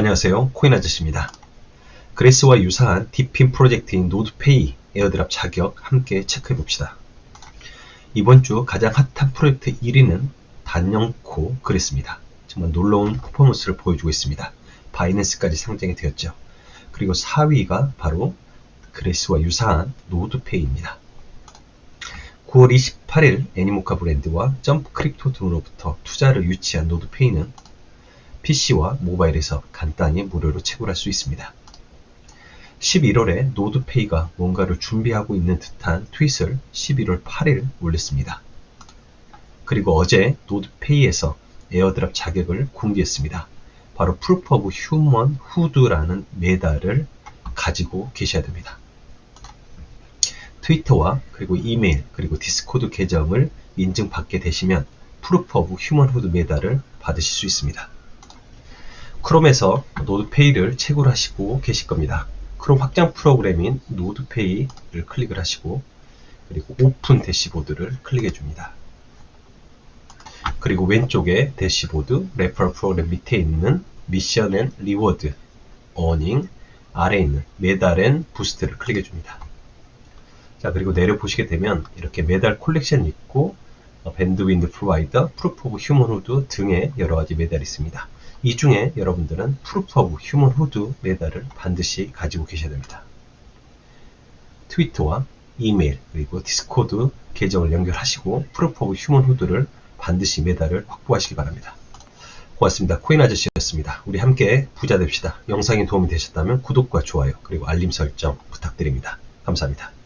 안녕하세요. 코인 아저씨입니다. 그레스와 유사한 디핀 프로젝트인 노드페이 에어드랍 자격 함께 체크해 봅시다. 이번 주 가장 핫한 프로젝트 1위는 단연코 그레스입니다. 정말 놀라운 퍼포먼스를 보여주고 있습니다. 바이낸스까지 상장이 되었죠. 그리고 4위가 바로 그레스와 유사한 노드페이입니다. 9월 28일 애니모카 브랜드와 점프 크립토 등으로부터 투자를 유치한 노드페이는 PC와 모바일에서 간단히 무료로 채굴할 수 있습니다. 11월에 노드페이가 뭔가를 준비하고 있는 듯한 트윗을 11월 8일 올렸습니다. 그리고 어제 노드페이에서 에어드랍 자격을 공개했습니다. 바로 of Human Hood라는 메달을 가지고 계셔야 됩니다. 트위터와 그리고 이메일 그리고 디스코드 계정을 인증받게 되시면 Proof of Hood 메달을 받으실 수 있습니다. 크롬에서 노드페이를 채굴 하시고 계실 겁니다. 크롬 확장 프로그램인 노드페이를 클릭을 하시고 그리고 오픈 대시보드를 클릭해 줍니다. 그리고 왼쪽에 대시보드 레퍼럴 프로그램 밑에 있는 미션 앤 리워드 어닝 아래에 있는 메달 앤 부스트를 클릭해 줍니다. 자 그리고 내려 보시게 되면 이렇게 메달 콜렉션 있고 어, 밴드윈드 프로바이더, 프루프 오브 휴먼 후드 등의 여러 가지 메달이 있습니다. 이 중에 여러분들은 프루프 오브 휴먼 후드 메달을 반드시 가지고 계셔야 됩니다. 트위터와 이메일 그리고 디스코드 계정을 연결하시고 프루프 오브 휴먼 후드를 반드시 메달을 확보하시기 바랍니다. 고맙습니다. 코인 아저씨였습니다. 우리 함께 부자 됩시다. 영상이 도움이 되셨다면 구독과 좋아요 그리고 알림 설정 부탁드립니다. 감사합니다.